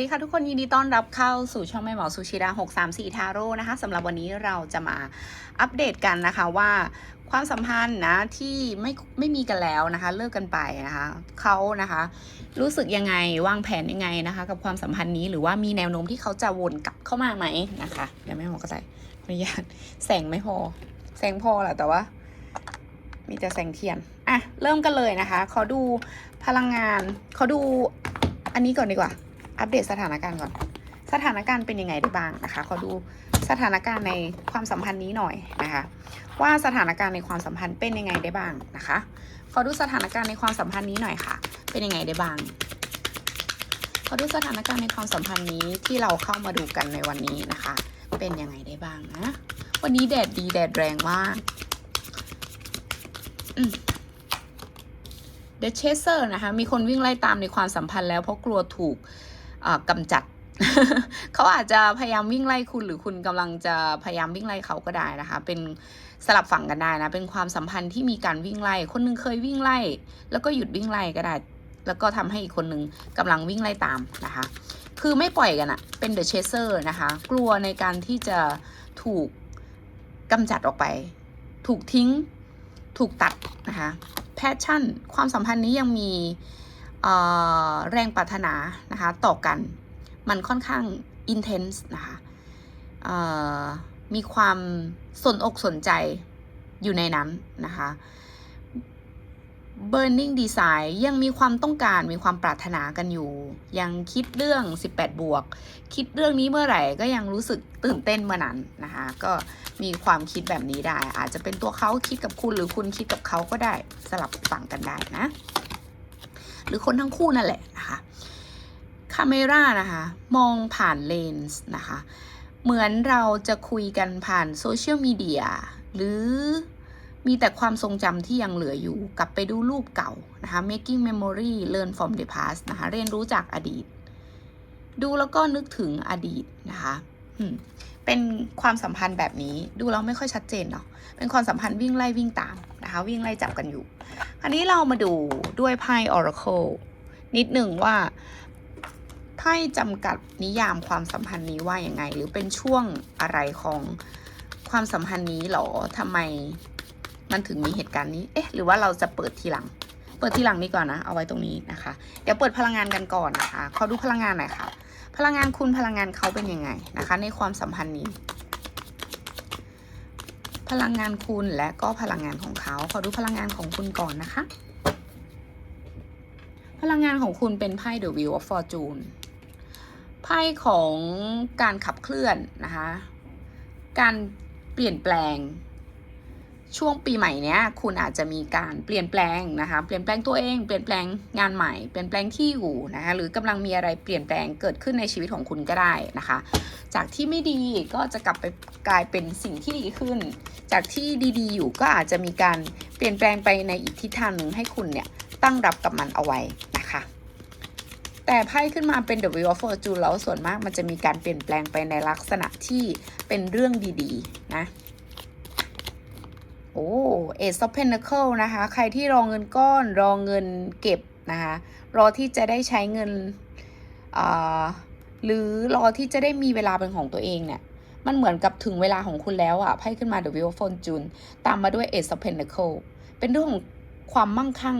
สวัสดีค่ะทุกคนยินดีต้อนรับเข้าสู่ช่องแม่หมอสุชิดา634 ทาโร่นะคะสำหรับวันนี้เราจะมาอัปเดตกันนะคะว่าความสัมพันธ์นะที่ไม่ไม่มีกันแล้วนะคะเลิกกันไปนะคะเขานะคะรู้สึกยังไงวางแผนยังไงนะคะ กับความสัมพันธ์นี้หรือว่ามีแนวโน้มที่เขาจะวนกลับเข้ามาไหมนะคะเดี๋ยวแม่หมอก็ใส่อนุญาตแสงไม่พอ แสงพอแหละแต่ว่า มีแต่แสงเทียนอะเริ่มกันเลยนะคะขอดูพลังงานขอดูอันนี้ก่อนดีกว่า อัปเดตสถานการณ์ก่อน สถานการณ์เป็นยังไงได้บ้างนะคะ ขอดูสถานการณ์ในความสัมพันธ์นี้หน่อยนะคะ ว่าสถานการณ์ในความสัมพันธ์เป็นยังไงได้บ้างนะคะ ขอดูสถานการณ์ในความสัมพันธ์นี้หน่อยค่ะ เป็นยังไงได้บ้าง ขอดูสถานการณ์ในความสัมพันธ์นี้ที่เราเข้ามาดูกันในวันนี้นะคะ เป็นยังไงได้บ้างนะ วันนี้แดดดีแดดแรงมาก The Chaser นะคะ มีคนวิ่งไล่ตามในความสัมพันธ์แล้วเพราะกลัวถูก กำจัด เขาอาจจะพยายามวิ่งไล่คุณหรือคุณกำลังจะพยายามวิ่งไล่เขาก็ได้นะคะ เป็นสลับฝั่งกันได้นะ เป็นความสัมพันธ์ที่มีการวิ่งไล่ คนหนึงเคยวิ่งไล่ แล้วก็หยุดวิ่งไล่ก็ได้ แล้วก็ทำให้อีกคนหนึงกำลังวิ่งไล่ตามนะคะ คือไม่ปล่อยกันอะเป็น The Chaser นะคะ กลัวในการที่จะถูกกำจัดออกไป ถูกทิ้ง ถูกตัดนะคะ แพชชั่น ความสัมพันธ์นี้ยังมี แรงปรารถนานะคะต่อกัน มันค่อนข้างอินเทนส์นะคะมีความสนอกสนใจอยู่ในนั้นนะคะ burning desire ยังมีความต้องการมีความปรารถนากันอยู่ ยังคิดเรื่อง 18 บวก คิดเรื่องนี้เมื่อไหร่ก็ยังรู้สึกตื่นเต้นเมื่อนั้นนะคะ ก็มีความคิดแบบนี้ได้ อาจจะเป็นตัวเขาคิดกับคุณหรือคุณคิดกับเขาก็ได้สลับฝั่งกันได้นะ หรือคนทั้งคู่นั่นแหละนะคะคาเมรานะคะ มองผ่านเลนส์นะคะ เหมือนเราจะคุยกันผ่านโซเชียลมีเดียหรือมีแต่ความทรงจำที่ยังเหลืออยู่ กลับไปดูรูปเก่านะคะ making memory learn from the past นะคะ เรียนรู้จากอดีต ดูแล้วก็นึกถึงอดีตนะคะอืม เป็นความสัมพันธ์แบบนี้ดูแล้วไม่ค่อยชัดเจนเนาะเป็นความสัมพันธ์วิ่งไล่วิ่งตามนะคะ วิ่งไล่จับกันอยู่อันนี้เรามาดูด้วยไพ่ Oracle นิดหนึ่งว่าไพ่จำกัดนิยามความสัมพันธ์นี้ว่าอย่างไง หรือเป็นช่วงอะไรของความสัมพันธ์นี้หรอทำไมมันถึงมีเหตุการณ์นี้ เอ๊ะ หรือว่าเราจะเปิดทีหลัง เปิดทีหลังนี้ก่อนนะ เอาไว้ตรงนี้นะคะ เดี๋ยวเปิดพลังงานกันก่อนนะคะ ขอดูพลังงานหน่อยค่ะ ลังงานคุณพลังงานเขาเป็นยังไงนะคะ ในความสัมพันธ์นี้ พลังงานคุณและก็พลังงานของเขาขอดูพลังงานของคุณก่อนนะคะ พลังงานของคุณเป็นไพ่ The Wheel of Fortune ไพ่ของการขับเคลื่อนนะคะ การเปลี่ยนแปลง ช่วงปีใหม่เนี้ยคุณอาจจะมีการเปลี่ยนแปลงนะคะ เปลี่ยนแปลงตัวเอง เปลี่ยนแปลงงานใหม่ เปลี่ยนแปลงที่อยู่นะคะหรือกำลังมีอะไรเปลี่ยนแปลงเกิดขึ้นในชีวิตของคุณก็ได้นะคะ จากที่ไม่ดีก็จะกลับไปกลายเป็นสิ่งที่ดีขึ้น จากที่ดีๆ อยู่ก็อาจจะมีการเปลี่ยนแปลงไปในอีกทิศทางหนึ่งให้คุณเนี่ยตั้งรับกับมันเอาไว้นะคะแต่ไพ่ขึ้นมาเป็น The Wheel of Fortune แล้วส่วนมากมันจะมีการเปลี่ยนแปลงไปในลักษณะที่เป็นเรื่องดีๆ นะ โอ้ Ace of Pentacle นะคะ ใครที่รอเงินก้อนรอเงินเก็บนะคะ รอที่จะได้ใช้เงินหรือรอที่จะได้มีเวลาเป็นของตัวเองเนี่ย มันเหมือนกับถึงเวลาของคุณแล้วอะไพ่ขึ้นมา The Wheel of Fortune ตามมาด้วย Ace of Pentacle เป็นเรื่องของความมั่งคั่ง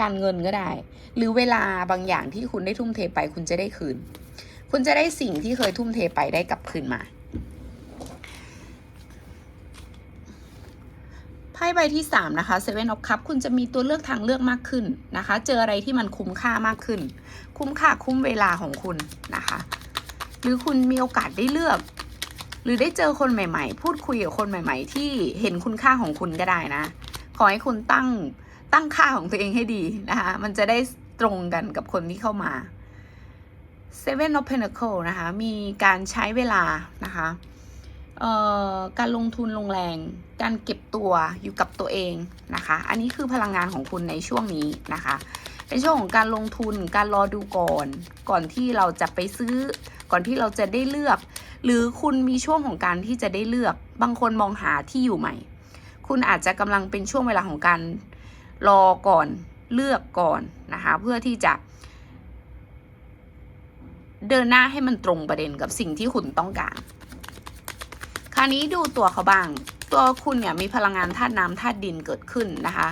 การเงินก็ได้ หรือเวลาบางอย่างที่คุณได้ทุ่มเทไป คุณจะได้คืน คุณจะได้สิ่งที่เคยทุ่มเทไปได้กลับคืนมา ไพ่ใบที่ 3 นะคะ Seven of Cups คุณจะมีตัวเลือกทางเลือกมากขึ้นนะคะ เจออะไรที่มันคุ้มค่ามากขึ้น คุ้มค่าคุ้มเวลาของคุณนะคะ หรือคุณมีโอกาสได้เลือก หรือได้เจอคนใหม่ ๆ พูดคุยกับคนใหม่ ๆ ที่เห็นคุณค่าของคุณก็ได้นะ ขอให้คุณตั้งตั้งค่าของตัวเองให้ดีนะคะ มันจะได้ตรงกันกับคนที่เข้ามา Seven of Pentacle นะคะ มีการใช้เวลานะคะ การลงทุนลงแรง การเก็บตัวอยู่กับตัวเองนะคะ อันนี้คือพลังงานของคุณในช่วงนี้นะคะ เป็นช่วงของการลงทุน การรอดูก่อน ก่อนที่เราจะไปซื้อ ก่อนที่เราจะได้เลือก หรือคุณมีช่วงของการที่จะได้เลือก บางคนมองหาที่อยู่ใหม่ คุณอาจจะกำลังเป็นช่วงเวลาของการรอก่อน เลือกก่อนนะคะ เพื่อที่จะเดินหน้าให้มันตรงประเด็นกับสิ่งที่คุณต้องการ ราวนี้ดูตัวเขาบ้าง ตัวคุณเนี่ยมีพลังงานธาตุน้ำธาตุดินเกิดขึ้นนะคะ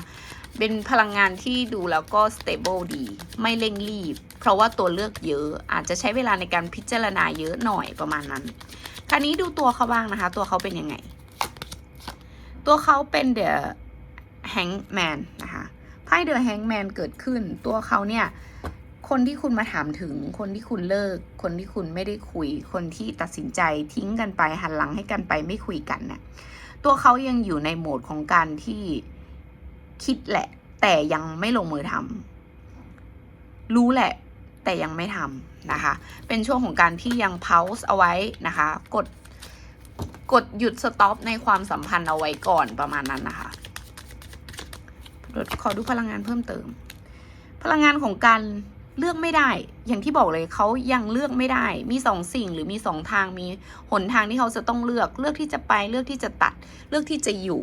เป็นพลังงานที่ดูแล้วก็ stable ดี ไม่เร่งรีบ เพราะว่าตัวเลือกเยอะ อาจจะใช้เวลาในการพิจารณาเยอะหน่อยประมาณนั้น คราวนี้ดูตัวเขาบ้างนะคะ ตัวเขาเป็นยังไง ตัวเขาเป็น the hangman นะคะไพ่ the hangman เกิดขึ้น ตัวเขาเนี่ย คนที่คุณมาถามถึง คนที่คุณเลิก คนที่คุณไม่ได้คุย คนที่ตัดสินใจทิ้งกันไปหันหลังให้กันไปไม่คุยกันเนี่ยตัวเขายังอยู่ในโหมดของการที่คิดแหละ แต่ยังไม่ลงมือทำรู้แหละ แต่ยังไม่ทำนะคะ เป็นช่วงของการที่ยัง pause เอาไว้นะคะ กดกดหยุด stop ในความสัมพันธ์เอาไว้ก่อนประมาณนั้นนะคะขอดูพลังงานเพิ่มเติม พลังงานของการ เลือกไม่ได้ อย่างที่บอกเลยเขายังเลือกไม่ได้ มีสองสิ่งหรือมีสองทางมีหนทางที่เขาจะต้องเลือก เลือกที่จะไปเลือกที่จะตัด เลือกที่จะอยู่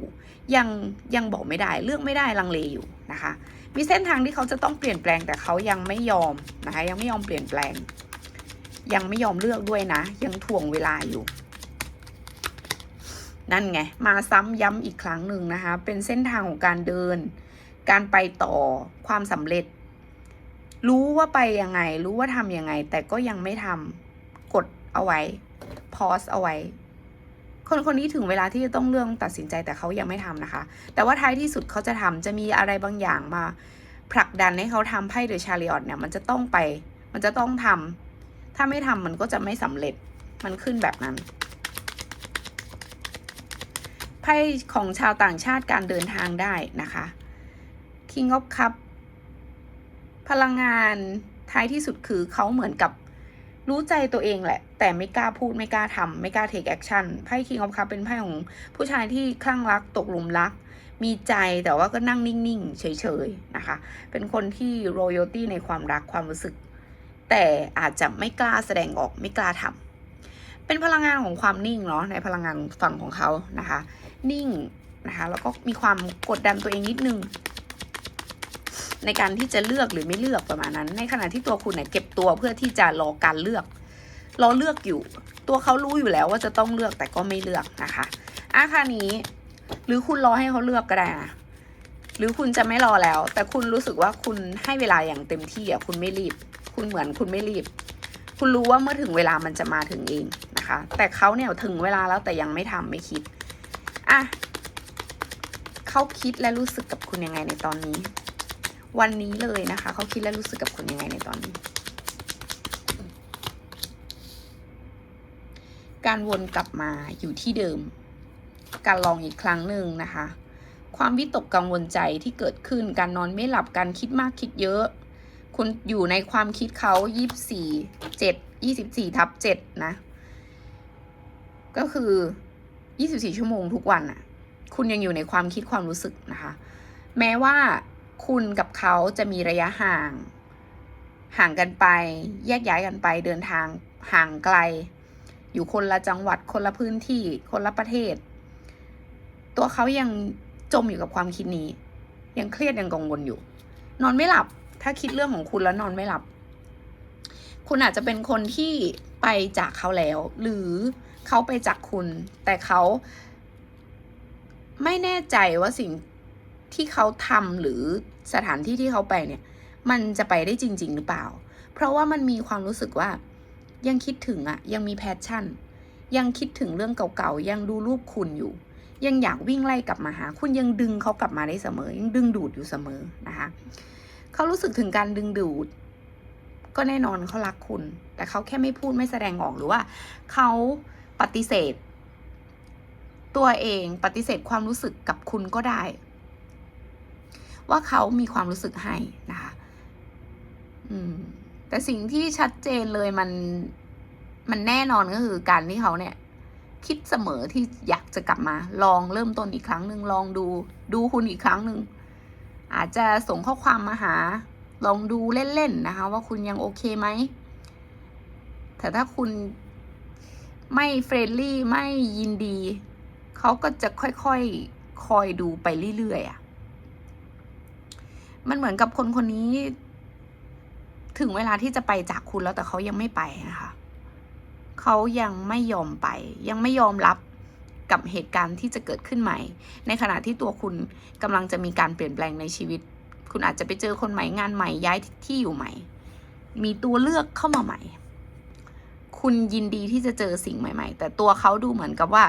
ยังยังบอกไม่ได้ เลือกไม่ได้ลังเลอยู่นะคะ มีเส้นทางที่เขาจะต้องเปลี่ยนแปลงแต่เขายังไม่ยอมนะคะยังไม่ยอมเปลี่ยนแปลง ยังไม่ยอมเลือกด้วยนะ ยังถ่วงเวลาอยู่นั่นไง มาซ้ำย้ำอีกครั้งหนึ่งนะคะ เป็นเส้นทางของการเดิน การไปต่อความสำเร็จ รู้ว่าไปยังไง รู้ว่าทำยังไง แต่ก็ยังไม่ทำกดเอาไว้พอสเอาไว้ คนคนนี้ถึงเวลาที่จะต้องเรื่องตัดสินใจแต่เขายังไม่ทำนะคะ แต่ว่าท้ายที่สุดเขาจะทำจะมีอะไรบางอย่างมา ผลักดันให้เขาทำไพ่เดอะชาริออตเนี่ย มันจะต้องไป มันจะต้องทำถ้าไม่ทำมันก็จะไม่สำเร็จมันขึ้นแบบนั้นไพ่ของชาวต่างชาติการเดินทางได้นะคะ King of Cup พลังงานท้ายที่สุดคือเขาเหมือนกับรู้ใจตัวเองแหละ แต่ไม่กล้าพูดไม่กล้าทำไม่กล้า take action ไพ่ King of Cup เป็นไพ่ของผู้ชายที่คลั่งรักตกหลุมรัก มีใจแต่ว่าก็นั่งนิ่งๆ เฉยๆ นะคะ เป็นคนที่ royalty ในความรักความรู้สึก แต่อาจจะไม่กล้าแสดงออกไม่กล้าทำเป็นพลังงานของความนิ่งเนาะในพลังงานฝั่งของเขานะคะ นิ่งนะคะแล้วก็มีความกดดันตัวเองนิดนึง ในการที่จะเลือกหรือไม่เลือกประมาณนั้น ในขณะที่ตัวคุณเนี่ยเก็บตัวเพื่อที่จะรอการเลือกรอเลือกอยู่ ตัวเขารู้อยู่แล้วว่าจะต้องเลือกแต่ก็ไม่เลือกนะคะอาคานี้ หรือคุณรอให้เขาเลือกก็ได้นะหรือคุณจะไม่รอแล้ว แต่คุณรู้สึกว่าคุณให้เวลาอย่างเต็มที่อะคุณไม่รีบ คุณเหมือนคุณไม่รีบ คุณรู้ว่าเมื่อถึงเวลามันจะมาถึงเองนะคะ แต่เขาเนี่ยถึงเวลาแล้วแต่ยังไม่ทำไม่คิดอะเขาคิดและรู้สึกกับคุณยังไงในตอนนี้ วันนี้เลยนะคะ เขาคิดและรู้สึกกับคุณยังไงในตอนนี้ การวนกลับมาอยู่ที่เดิม การลองอีกครั้งหนึ่งนะคะ ความวิตกกังวลใจที่เกิดขึ้น การนอนไม่หลับ การคิดมากคิดเยอะ คุณอยู่ในความคิดเขายี่สิบสี่เจ็ดยี่สิบสี่ทับเจ็ดนะ ก็คือยี่สิบสี่ชั่วโมงทุกวันอะคุณยังอยู่ในความคิดความรู้สึกนะคะ แม้ว่า คุณกับเขาจะมีระยะห่าง ห่างกันไป แยกย้ายกันไปเดินทางห่างไกล อยู่คนละจังหวัดคนละพื้นที่คนละประเทศ ตัวเขายังจมอยู่กับความคิดนี้ ยังเครียดยังกังวลอยู่ นอนไม่หลับ ถ้าคิดเรื่องของคุณแล้วนอนไม่หลับ คุณอาจจะเป็นคนที่ไปจากเขาแล้ว หรือเขาไปจากคุณ แต่เขาไม่แน่ใจว่าสิ่ง ที่เขาทำหรือสถานที่ที่เขาไปเนี่ย มันจะไปได้จริง ๆ หรือเปล่า เพราะว่ามันมีความรู้สึกว่า ยังคิดถึงอะยังมีแพชชั่น ยังคิดถึงเรื่องเก่าๆ ยังดูรูปคุณอยู่ ยังอยากวิ่งไล่กลับมาหา คุณยังดึงเขากลับมาได้เสมอ ยังดึงดูดอยู่เสมอนะคะเขารู้สึกถึงการดึงดูด ก็แน่นอนเขารักคุณ แต่เขาแค่ไม่พูดไม่แสดงออกหรือว่าเขาปฏิเสธ ตัวเองปฏิเสธความรู้สึกกับคุณก็ได้ ว่าเขามีความรู้สึกให้นะคะอืมแต่สิ่งที่ชัดเจนเลยมันมันแน่นอนก็คือการที่เขาเนี่ย คิดเสมอที่อยากจะกลับมา ลองเริ่มต้นอีกครั้งหนึ่งลองดูดูคุณอีกครั้งหนึ่งอาจจะส่งข้อความมาหา ลองดูเล่นๆนะคะ ว่าคุณยังโอเคไหมแต่ถ้าคุณไม่เฟรนลี่ไม่ยินดี เขาก็จะค่อยๆคคอยดูไปเรื่อยๆอะ มันเหมือนกับคนคนนี้ ถึงเวลาที่จะไปจากคุณแล้วแต่เขายังไม่ไปนะคะเขายังไม่ยอมไป ยังไม่ยอมรับกับเหตุการณ์ที่จะเกิดขึ้นใหม่ ในขณะที่ตัวคุณกำลังจะมีการเปลี่ยนแปลงในชีวิต คุณอาจจะไปเจอคนใหม่งานใหม่ย้ายที่อยู่ใหม่ มีตัวเลือกเข้ามาใหม่ คุณยินดีที่จะเจอสิ่งใหม่ ๆ แต่ตัวเขาดูเหมือนกับว่า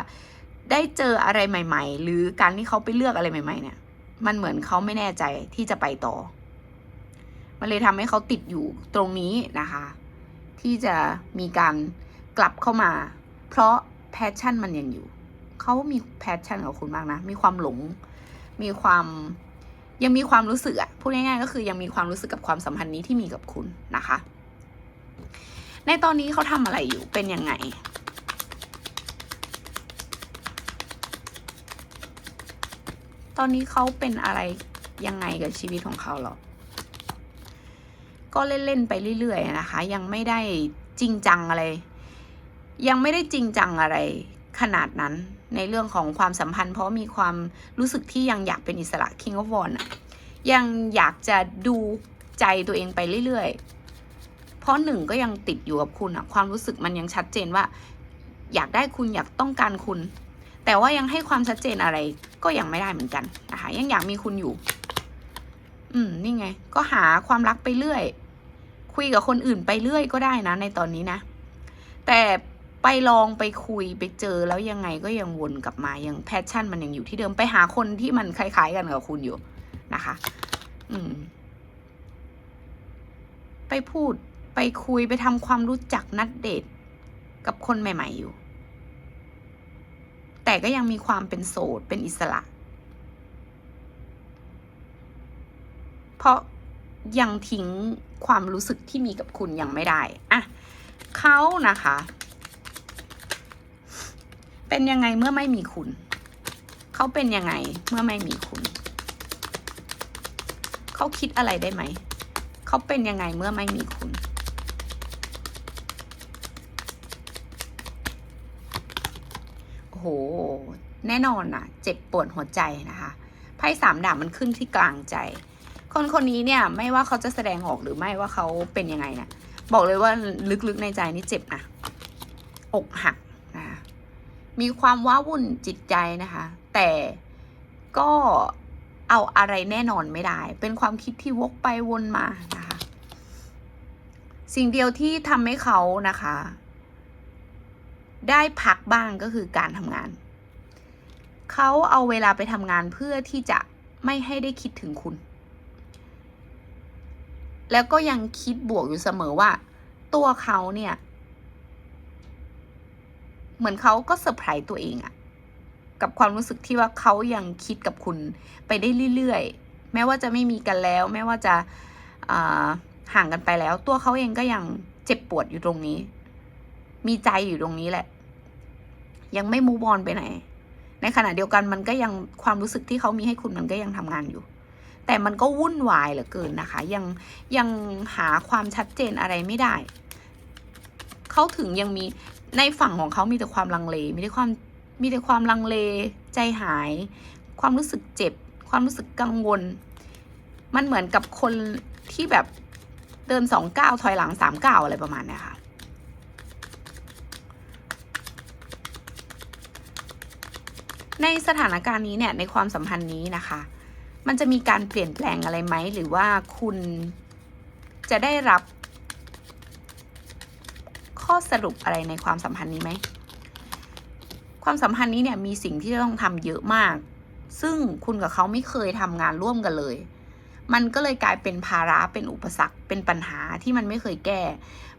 ได้เจออะไรใหม่ ๆ หรือการที่เขาไปเลือกอะไรใหม่ ๆ เนี่ย มันเหมือนเขาไม่แน่ใจที่จะไปต่อ มันเลยทำให้เขาติดอยู่ตรงนี้นะคะ ที่จะมีการกลับเข้ามา เพราะแพชชั่นมันยังอยู่ เขามีแพชชั่นกับคุณมากนะ มีความหลง มีความยังมีความรู้สึกอะพูดง่ายๆก็คือยังมีความรู้สึกกับความสัมพันธ์นี้ที่มีกับคุณนะคะ ในตอนนี้เขาทำอะไรอยู่เป็นยังไง ตอนนี้เขาเป็นอะไรยังไงกับชีวิตของเขาหรอ ก็เล่นๆไปเรื่อยๆนะคะ ยังไม่ได้จริงจังอะไร ยังไม่ได้จริงจังอะไรขนาดนั้นในเรื่องของความสัมพันธ์ เพราะมีความรู้สึกที่ยังอยากเป็นอิสระ King of Wands อะยังอยากจะดูใจตัวเองไปเรื่อยๆ เพราะหนึ่งก็ยังติดอยู่กับคุณอะความรู้สึกมันยังชัดเจนว่า อยากได้คุณอยากต้องการคุณ แต่ว่ายังให้ความชัดเจนอะไรก็ยังไม่ได้เหมือนกันนะคะยังอยากมีคุณอยู่ อืมนี่ไง ก็หาความรักไปเรื่อย คุยกับคนอื่นไปเรื่อยก็ได้นะ ในตอนนี้นะ แต่ไปลองไปคุยไปเจอแล้วยังไงก็ยังวนกลับมายังแพชชั่นมันยังอยู่ที่เดิมไปหาคนที่มันคล้าย ๆ กันกับคุณอยู่นะคะ อืม ไปพูดไปคุยไปทำความรู้จักนัดเดทกับคนใหม่ ๆอยู่ แต่ก็ยังมีความเป็นโสดเป็นอิสระ เพราะยังทิ้งความรู้สึกที่มีกับคุณยังไม่ได้อะเขานะคะ เป็นยังไงเมื่อไม่มีคุณ เขาเป็นยังไงเมื่อไม่มีคุณ เขาคิดอะไรได้ไหม เขาเป็นยังไงเมื่อไม่มีคุณ โอ้โห แน่นอนนะเจ็บปวดหัวใจนะคะไพ่สามดาบมันขึ้นที่กลางใจ คนคนนี้เนี่ยไม่ว่าเขาจะแสดงออกหรือไม่ว่าเขาเป็นยังไงเนะี่ยบอกเลยว่าลึกๆในใจนี่เจ็บนะอกหักนะคะมีความว้าวุ่นจิตใจนะคะ แต่ก็เอาอะไรแน่นอนไม่ได้ เป็นความคิดที่วกไปวนมานะคะ สิ่งเดียวที่ทำให้เขานะคะ ได้พักบ้างก็คือการทำงาน เขาเอาเวลาไปทำงานเพื่อที่จะไม่ให้ได้คิดถึงคุณ แล้วก็ยังคิดบวกอยู่เสมอว่า ตัวเขาเนี่ย เหมือนเขาก็เซอร์ไพรส์ตัวเองอะกับความรู้สึกที่ว่าเขายังคิดกับคุณไปได้เรื่อยๆ แม้ว่าจะไม่มีกันแล้ว แม้ว่าจะห่างกันไปแล้ว ตัวเขาเองก็ยังเจ็บปวดอยู่ตรงนี้ มีใจอยู่ตรงนี้แหละ ยังไม่มูบอลไปไหน ในขณะเดียวกันมันก็ยังความรู้สึกที่เขามีให้คุณมันก็ยังทำงานอยู่ แต่มันก็วุ่นวายเหลือเกินนะคะ ยังยังหาความชัดเจนอะไรไม่ได้ เขาถึงยังมีในฝั่งของเขามีแต่ความลังเล มีแต่ความมีแต่ความลังเล ใจหาย ความรู้สึกเจ็บ ความรู้สึกกังวล มันเหมือนกับคนที่แบบเดินสองก้าวถอยหลังสามก้าวอะไรประมาณนี้ค่ะ ในสถานการณ์นี้เนี่ยในความสัมพันธ์นี้นะคะ มันจะมีการเปลี่ยนแปลงอะไรไหม หรือว่าคุณจะได้รับ ข้อสรุปอะไรในความสัมพันธ์นี้ไหม ความสัมพันธ์นี้เนี่ยมีสิ่งที่จะต้องทำเยอะมาก ซึ่งคุณกับเขาไม่เคยทำงานร่วมกันเลย มันก็เลยกลายเป็นภาระเป็นอุปสรรคเป็นปัญหาที่มันไม่เคยแก้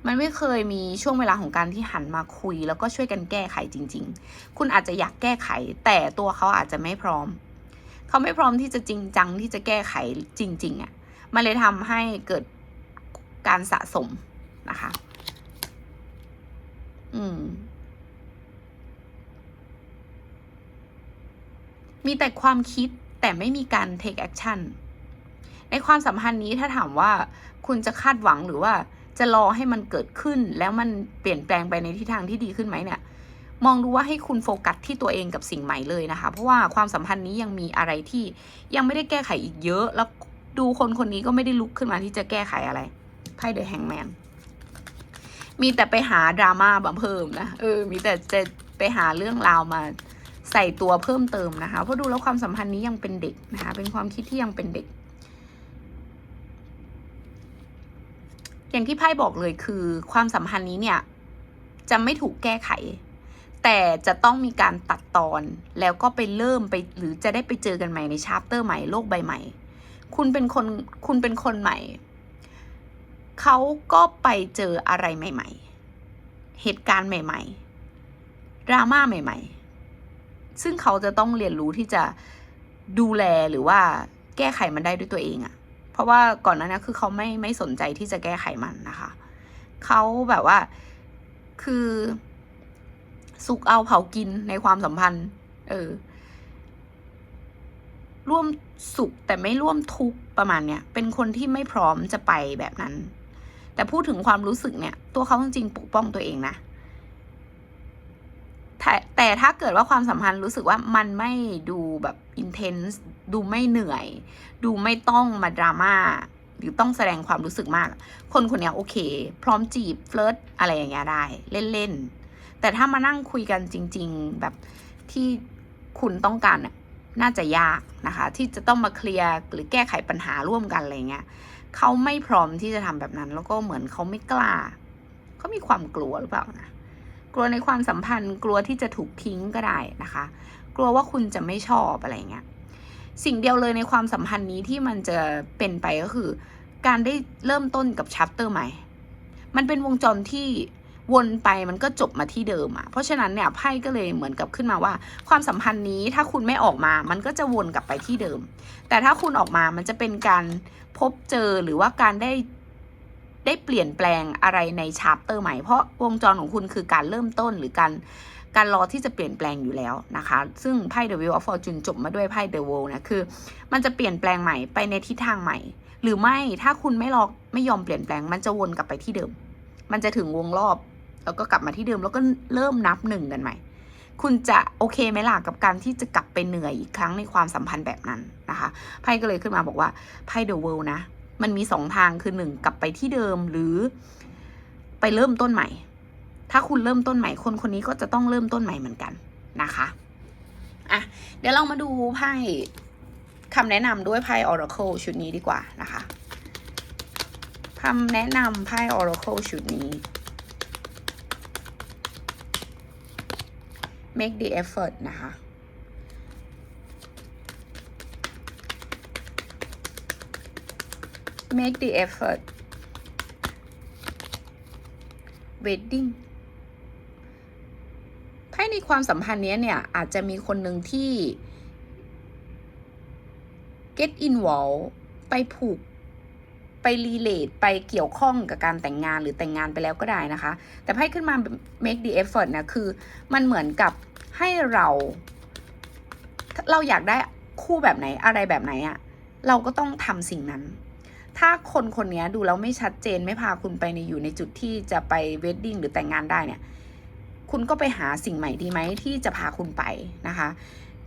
มันไม่เคยมีช่วงเวลาของการที่หันมาคุย แล้วก็ช่วยกันแก้ไขจริง ๆ คุณอาจจะอยากแก้ไข แต่ตัวเขาอาจจะไม่พร้อม เขาไม่พร้อมที่จะจริงจังที่จะแก้ไขจริงๆอะ่ะ มันเลยทำให้เกิดการสะสมนะคะ อืมมีแต่ความคิดแต่ไม่มีการ take action ในความสัมพันธ์นี้ถ้าถามว่าคุณจะคาดหวังหรือว่าจะรอให้มันเกิดขึ้นแล้วมันเปลี่ยนแปลงไปในทิศทางที่ดีขึ้นไหมเนี่ย มองดูว่าให้คุณโฟกัสที่ตัวเองกับสิ่งใหม่เลยนะคะ เพราะว่าความสัมพันธ์นี้ยังมีอะไรที่ยังไม่ได้แก้ไขอีกเยอะ แล้วดูคนคนนี้ก็ไม่ได้ลุกขึ้นมาที่จะแก้ไขอะไรไพ่เดอะแฮงแมนมีแต่ไปหาดราม่ามาเพิ่มนะเออ มีแต่จะไปหาเรื่องราวมาใส่ตัวเพิ่มเติมนะคะเพราะดูแล้วความสัมพันธ์นี้ยังเป็นเด็กนะคะเป็นความคิดที่ยังเป็นเด็ก อย่างที่ไพ่บอกเลยคือความสัมพันธ์นี้เนี่ยจะไม่ถูกแก้ไข แต่จะต้องมีการตัดตอนแล้วก็ไปเริ่มไปหรือจะได้ไปเจอกันใหม่ในชาร์ปเตอร์ใหม่โลกใบใหม่ คุณเป็นคนคุณเป็นคนใหม่ เขาก็ไปเจออะไรใหม่ ๆ เหตุการณ์ใหม่ ๆ ดราม่าใหม่ ๆ ซึ่งเขาจะต้องเรียนรู้ที่จะดูแลหรือว่าแก้ไขมันได้ด้วยตัวเองอะ เพราะว่าก่อนหน้านี้คือเขาไม่ไม่สนใจที่จะแก้ไขมันนะคะเขาแบบว่าคือสุกเอาเผากินในความสัมพันธ์ เออ ร่วมสุขแต่ไม่ร่วมทุกประมาณเนี้ยเป็นคนที่ไม่พร้อมจะไปแบบนั้น แต่พูดถึงความรู้สึกเนี่ย ตัวเขาจริงๆปกป้องตัวเองนะแต่แต่ถ้าเกิดว่าความสัมพันธ์รู้สึกว่ามันไม่ดูแบบ อินเทนส์ดูไม่เหนื่อย ดูไม่ต้องมาดราม่าหรือต้องแสดงความรู้สึกมาก คนคนนี้โอเค พร้อมจีบเฟลิร์ตอะไรอย่างเงี้ยได้ เล่นๆ แต่ถ้ามานั่งคุยกันจริง ๆ แบบที่คุณต้องการน่าจะยากนะคะ ที่จะต้องมาเคลียร์หรือแก้ไขปัญหาร่วมกันอะไรเงี้ยเขาไม่พร้อมที่จะทำแบบนั้น แล้วก็เหมือนเขาไม่กล้าเขามีความกลัวหรือเปล่านะกลัวในความสัมพันธ์กลัวที่จะถูกทิ้งก็ได้นะคะ กลัวว่าคุณจะไม่ชอบอะไรเงี้ยสิ่งเดียวเลยในความสัมพันธ์นี้ที่มันจะเป็นไปก็คือ การได้เริ่มต้นกับชัปเตอร์ใหม่ มันเป็นวงจรที่วนไปมันก็จบมาที่เดิมอะเพราะฉะนั้นเนี่ยไพ่ก็เลยเหมือนกับขึ้นมาว่า ความสัมพันธ์นี้ถ้าคุณไม่ออกมา มันก็จะวนกลับไปที่เดิม แต่ถ้าคุณออกมามันจะเป็นการพบเจอหรือว่าการได้ได้เปลี่ยนแปลงอะไรในชัปเตอร์ใหม่ เพราะวงจรของคุณคือการเริ่มต้นหรือการ การรอที่จะเปลี่ยนแปลงอยู่แล้วนะคะ ซึ่งไพ่ The Wheel of Fortune จบมาด้วยไพ่ The World นะคือ มันจะเปลี่ยนแปลงใหม่ไปในทิศทางใหม่ หรือไม่ถ้าคุณไม่รอไม่ยอมเปลี่ยนแปลง มันจะวนกลับไปที่เดิม มันจะถึงวงรอบ แล้วก็กลับมาที่เดิมแล้วก็เริ่มนับหนึ่งกันใหม่ คุณจะโอเคไหมล่ะกับการที่จะกลับไปเหนื่อยอีกครั้งในความสัมพันธ์แบบนั้นนะคะไพ่ก็เลยขึ้นมาบอกว่าไพ่ The World นะมันมีสองทางคือหนึ่งกลับไปที่เดิมหรือไปเริ่มต้นใหม่ ถ้าคุณเริ่มต้นใหม่คนคนนี้ก็จะต้องเริ่มต้นใหม่เหมือนกันนะคะอะเดี๋ยวเรามาดูไพ่คำแนะนำด้วยไพ่ Oracle ชุดนี้ดีกว่านะคะคำแนะนำไพ่ Oracle ชุดนี้ make the effort นะคะ make the effort wedding ความสัมพันธ์เนี้ยเนี่ย อาจจะมีคนหนึ่งที่ get involved ไปผูกไปรีเลทไปเกี่ยวข้องกับการแต่งงานหรือแต่งงานไปแล้วก็ได้นะคะ แต่ไพ่ขึ้นมา make the effort นะคือ มันเหมือนกับให้เรา เราอยากได้คู่แบบไหนอะไรแบบไหนอะเราก็ต้องทำสิ่งนั้น ถ้าคนคนนี้ดูแล้วไม่ชัดเจนไม่พาคุณไปในอยู่ในจุดที่จะไปเวดดิ้งหรือแต่งงานได้เนี่ย คุณก็ไปหาสิ่งใหม่ดีไหมที่จะพาคุณไปนะคะ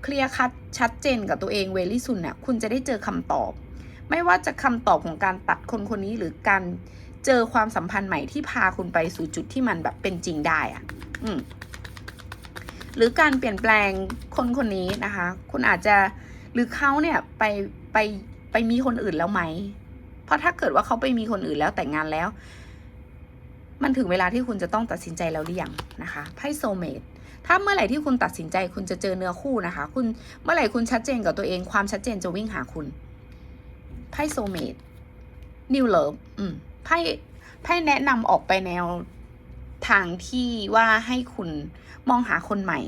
เคลียร์คัดชัดเจนกับตัวเองเวลี่ซุนเนี่ยคุณจะได้เจอคำตอบ ไม่ว่าจะคำตอบของการตัดคนคนนี้หรือการเจอความสัมพันธ์ใหม่ที่พาคุณไปสู่จุดที่มันแบบเป็นจริงได้อะอืมหรือการเปลี่ยนแปลงคนคนนี้นะคะ คุณอาจจะหรือเขาเนี่ยไปไปไปมีคนอื่นแล้วไหม เพราะถ้าเกิดว่าเขาไปมีคนอื่นแล้วแต่งงานแล้ว มันถึงเวลาที่คุณจะต้องตัดสินใจแล้วหรือยังนะคะไพ่โซเมดถ้าเมื่อไหร่ที่คุณตัดสินใจคุณจะเจอเนื้อคู่นะคะ คุณเมื่อไหร่คุณชัดเจนกับตัวเองความชัดเจนจะวิ่งหาคุณไพ่โซเมดนิวเลิฟอืมไพ่ไพ่แนะนำออกไปแนวทางที่ว่าให้คุณมองหาคนใหม่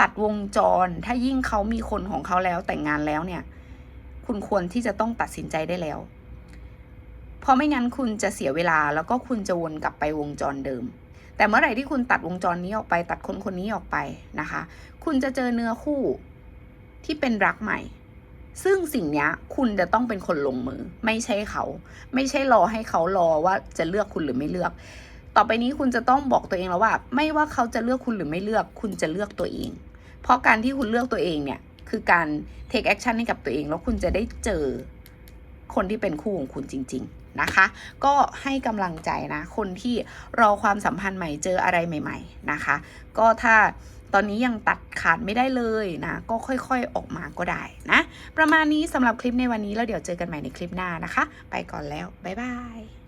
ตัดวงจรถ้ายิ่งเขามีคนของเขาแล้วแต่งงานแล้วเนี่ย คุณควรที่จะต้องตัดสินใจได้แล้ว เพราะไม่งั้นคุณจะเสียเวลาแล้วก็คุณจะวนกลับไปวงจรเดิม แต่เมื่อไหร่ที่คุณตัดวงจรนี้ออกไปตัดคนคนนี้ออกไปนะคะ คุณจะเจอเนื้อคู่ที่เป็นรักใหม่ ซึ่งสิ่งนี้คุณจะต้องเป็นคนลงมือ ไม่ใช่เขา ไม่ใช่รอให้เขารอว่าจะเลือกคุณหรือไม่เลือก ต่อไปนี้คุณจะต้องบอกตัวเองแล้วว่า ไม่ว่าเขาจะเลือกคุณหรือไม่เลือก คุณจะเลือกตัวเอง เพราะการที่คุณเลือกตัวเองเนี่ยคือการ take action ให้กับตัวเอง แล้วคุณจะได้เจอคนที่เป็นคู่ของคุณจริง ๆ นะคะ ก็ให้กำลังใจนะ คนที่รอความสัมพันธ์ใหม่เจออะไรใหม่ ๆ นะคะ ก็ถ้าตอนนี้ยังตัดขาดไม่ได้เลยนะ ก็ค่อยๆออกมาก็ได้นะ ประมาณนี้สำหรับคลิปในวันนี้แล้วเดี๋ยวเจอกันใหม่ในคลิปหน้านะคะ ไปก่อนแล้ว บ๊ายบาย